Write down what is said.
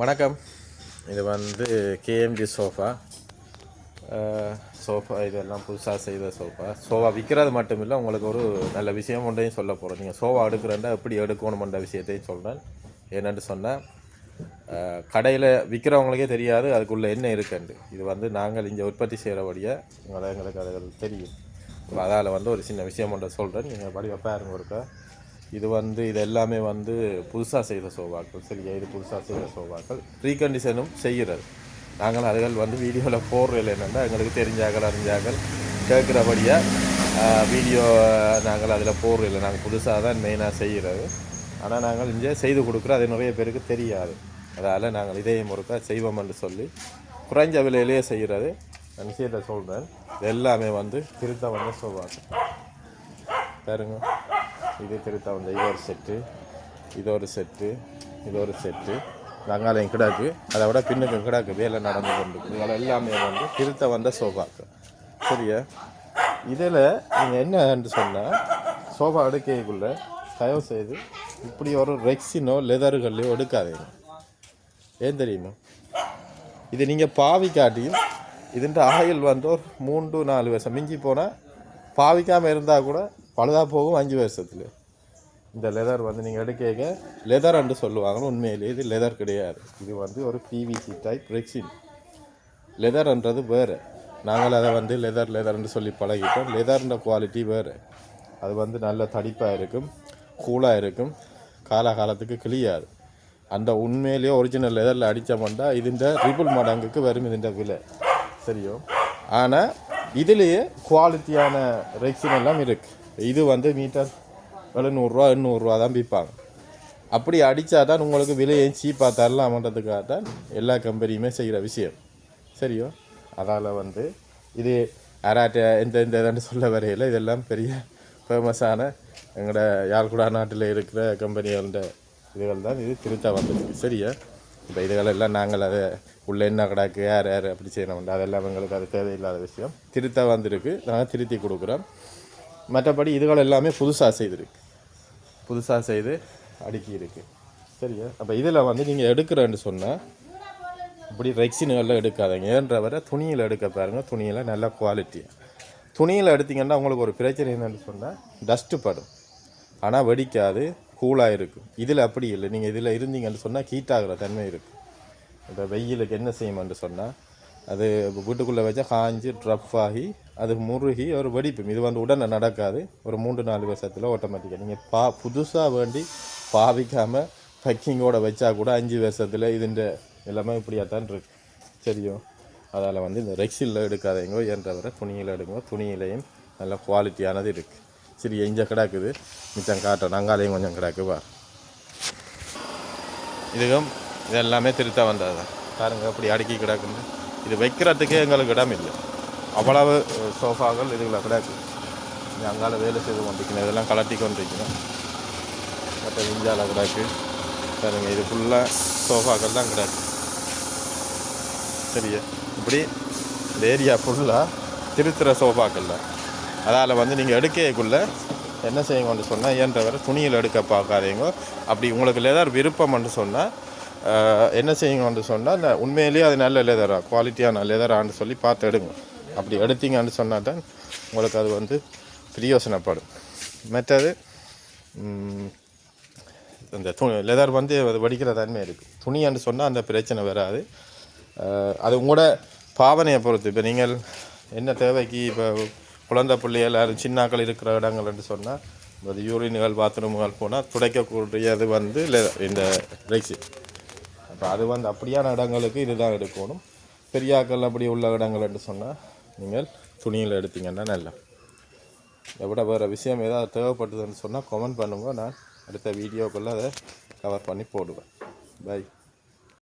வணக்கம். இது வந்து கேஎம்ஜி சோஃபா. சோஃபா இதெல்லாம் புதுசாக செய்த சோஃபா. சோஃபா விற்கிறது மட்டும் இல்லை உங்களுக்கு ஒரு நல்ல விஷயம் ஒன்றையும் சொல்ல போகிறோம் நீங்கள் சோஃபா எடுக்கிறேன்டா எப்படி எடுக்கணுமென்ற விஷயத்தையும் சொல்கிறேன் என்னென்னு சொன்னால் கடையில் விற்கிறவங்களுக்கே தெரியாது அதுக்குள்ளே என்ன இருக்குண்டு இது வந்து நாங்கள் இங்கே உற்பத்தி செய்கிறபடியாக எங்களை எங்களுக்கு அது தெரியும் அதால் வந்து ஒரு சின்ன விஷயம் ஒன்றை சொல்கிறேன் நீங்கள் படிவ பாருங்க ஒருக்கா. இது வந்து இது எல்லாமே வந்து புதுசாக செய்த சோபாக்கள். சரியா இது புதுசாக செய்த சோபாக்கள்? ரீகண்டிஷனும் செய்கிறது. நாங்கள் அதுகள் வந்து வீடியோவில் போடுறதில்ல என்னென்னா எங்களுக்கு தெரிஞ்சாக்கள் அறிஞ்சாக்கள் கேட்குறபடியாக வீடியோ நாங்கள் அதில் போடுறதில்ல. நாங்கள் புதுசாக தான் மெயினாக செய்கிறது. ஆனால் நாங்கள் இங்கே செய்து கொடுக்குறோம். அது நிறைய பேருக்கு தெரியாது. அதால் நாங்கள் இதே முறுக்க செய்வோம் என்று சொல்லி குறைஞ்ச விலையிலேயே செய்கிறது. நான் விஷயத்தை சொல்கிறேன் இது எல்லாமே வந்து திருத்த வந்து சோபாக்கள். பாருங்கள் இது திருத்த வந்த இது ஒரு செட்டு இது ஒரு செட்டு இது ஒரு செட்டு வெங்காயம் கிடாக்கு அதை விட பின்னுக்கு கிடாக்கு வேலை நடந்து கொண்டு இதில் எல்லாமே வந்து திருத்த வந்த சோஃபாக்கு சரியா? இதில் நீங்கள் என்னன்னு சொன்னால் சோஃபா அடுக்கைக்குள்ளே தயவு செய்து இப்படி ஒரு ரெக்ஸினோ லெதர்களையோ எடுக்காதீங்க. ஏன் தெரியுமா? இது நீங்கள் பாவிக்காட்டியும் இதுன்ற ஆயில் வந்து ஒரு மூன்று நாலு வருஷம் மிஞ்சி போனால் பாவிக்காமல் இருந்தால் கூட பழுதாக போகும் அஞ்சு வருஷத்தில் இந்த லெதர் வந்து நீங்கள் எடுக்க லெதர்ன்னு சொல்லுவாங்க உண்மையிலேயே இது லெதர் கிடையாது. இது வந்து ஒரு பிவிசி டைப் ரெக்ஸின் லெதர்ன்றது வேறு. நாங்கள் அதை வந்து லெதர் லெதர்னு சொல்லி பழகிட்டோம். லெதர்ன்ற குவாலிட்டி வேறு. அது வந்து நல்ல தடிப்பாக இருக்கும் கூலாக இருக்கும். காலகாலத்துக்கு கிளியாது அந்த உண்மையிலேயே ஒரிஜினல் லெதரில் அடித்தோம்னா இதுன்ற ட்ரிபிள் மடங்குக்கு வரும் இதுன்ற விலை. சரியோ? ஆனால் இதுலேயே குவாலிட்டியான ரெக்ஸின் எல்லாம் இருக்குது இது வந்து மீட்டர் எழுநூறுரூவா எண்ணூறுரூவா தான் விற்பாங்க. அப்படி அடித்தா தான் உங்களுக்கு விலையை சீப்பாக தரலாமன்றதுக்காக தான் எல்லா கம்பெனியுமே செய்கிற விஷயம். சரியோ? அதால் வந்து இது அராட்ட எந்த இந்த இதுன்னு சொல்ல வரையில் இதெல்லாம் பெரிய ஃபேமஸான எங்களோட யாழ்குடா நாட்டில் இருக்கிற கம்பெனிகளோட இதுகள் தான் இது திருத்தா வந்திருக்கு. சரியா? இப்போ இதுகளெல்லாம் நாங்கள் அதை உள்ளே என்ன கிடாக்கு யார் யார் அப்படி செய்யணும் அதெல்லாம் எங்களுக்கு அது தேவையில்லாத விஷயம். திருத்தா வந்திருக்கு. நாங்கள் திருத்தி கொடுக்குறோம். மற்றபடி இதுகள் எல்லாமே புதுசாக செய்திருக்கு புதுசாக செய்து அடுக்கி இருக்கு. சரியா? அப்போ இதில் வந்து நீங்கள் எடுக்கிறேன்னு சொன்னால் இப்படி ரெக்ஸின்களில் எடுக்காதீங்க. ஏன்ற வரை துணியில் எடுக்க பாருங்க. துணியில் நல்ல குவாலிட்டி துணியில் எடுத்தீங்கன்னா உங்களுக்கு ஒரு பிரச்சனை என்னன்னு சொன்னால் டஸ்ட்டு படும். ஆனால் வெடிக்காது கூலாக இருக்கும். இதில் அப்படி இல்லை. நீங்கள் இதில் இருந்தீங்கன்னு சொன்னால் ஹீட் ஆகிற தன்மை இருக்குது இப்போ வெயிலுக்கு என்ன செய்யுமென்று சொன்னால் அது வீட்டுக்குள்ளே வச்சா காஞ்சி ட்ரப் ஆகி அது முருகி ஒரு வெடிப்பும். இது வந்து உடனே நடக்காது. ஒரு மூன்று நாலு வருஷத்தில் ஆட்டோமேட்டிக்காக நீங்கள் பா புதுசாக வேண்டி பாவிக்காமல் பேக்கிங்கோட வச்சா கூட அஞ்சு வருஷத்தில் இதுன்ற எல்லாமே இப்படியாக தான் இருக்கு. சரியோ? அதால் வந்து இந்த ரெக்ஸில் எடுக்காதீங்க என்றவரை துணியில் எடுங்க. துணியிலையும் நல்ல குவாலிட்டியானது இருக்குது சரி எஞ்ச கிடக்குது. மிச்சம் காட்டுறேன். நாங்காலையும் கொஞ்சம் கிடக்கு இதுவும் இதுக்கும் இது எல்லாமே திருத்த வந்தது தான் அப்படி அடுக்கி கிடக்குன்னு இது வைக்கிறதுக்கே எங்களுக்கு இடம் இல்லை அவ்வளவு சோஃபாக்கள் இதுகளை கிடக்கு. இங்கே அங்கால வேலை செய்து கொண்டிருக்கணும் இதெல்லாம் கலட்டி கொண்டிருக்கணும் மற்ற விஞ்சால கிடக்கு. சரிங்க இது ஃபுல்லாக சோஃபாக்கள் தான் கிடக்கு. சரியா? இப்படி இந்த ஏரியா ஃபுல்லாக திருத்துற சோஃபாக்களில். அதால் வந்து நீங்கள் எடுக்கக்குள்ளே என்ன செய்யுங்கன்னு சொன்னால் ஏன்றவரை துணியில் எடுக்க பார்க்காதீங்க. அப்படி உங்களுக்கு ஏதாவது விருப்பம்னு சொன்னால் என்ன செய்யுங்கன்னு சொன்னால் அந்த உண்மையிலேயே அது நல்ல லெதரா குவாலிட்டியான லெதரான்னு சொல்லி பார்த்து எடுங்க. அப்படி எடுத்தீங்கன்னு சொன்னால் தான் உங்களுக்கு அது வந்து பிரயோசனப்படும். மற்றது ம், இந்த து லெதர் வந்து அது வடிக்கிற தன்மை இருக்குது துணின்னு சொன்னால் அந்த பிரச்சனை வராது. அது உங்களோட பாவனையை பொறுத்து. இப்போ நீங்கள் என்ன தேவைக்கு இப்போ குழந்தை பிள்ளைகள் யாரும் சின்னாக்கள் இருக்கிற இடங்கள்னு சொன்னால் அது யூரின்கள் பாத்ரூம்கள் போனால் துடைக்கக்கூடியது வந்து இந்த ரெக்ஸி அப்போ அது வந்து அப்படியான இடங்களுக்கு இதுதான் எடுக்கணும். பெரியாக்கள் அப்படி உள்ள இடங்கள் என்று சொன்னால் நீங்கள் துணியில் எடுத்தீங்கன்னா நல்லா. இதை விட வேறு விஷயம் ஏதாவது தேவைப்பட்டதுன்னு சொன்னால் கமெண்ட் பண்ணுங்கள் நான் அடுத்த வீடியோக்குள்ளே அதை கவர் பண்ணி போடுவேன். பை